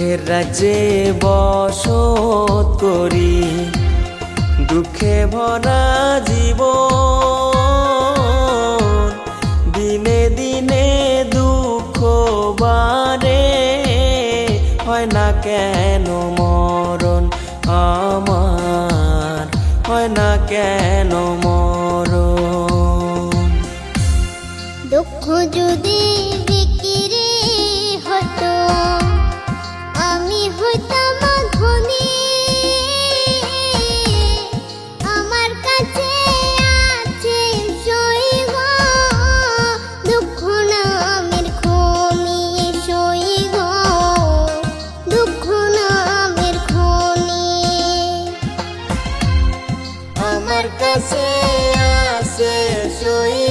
দুঃখের রাজ্যে বসত করি, দুঃখে ভরা জীব দিনে দিনে দুঃখ বারে হয় না কেন মরণ আমার, হয় না কেন মরণ। দুঃখ যদি বিক্রি হতো আমার কাছে আসে সই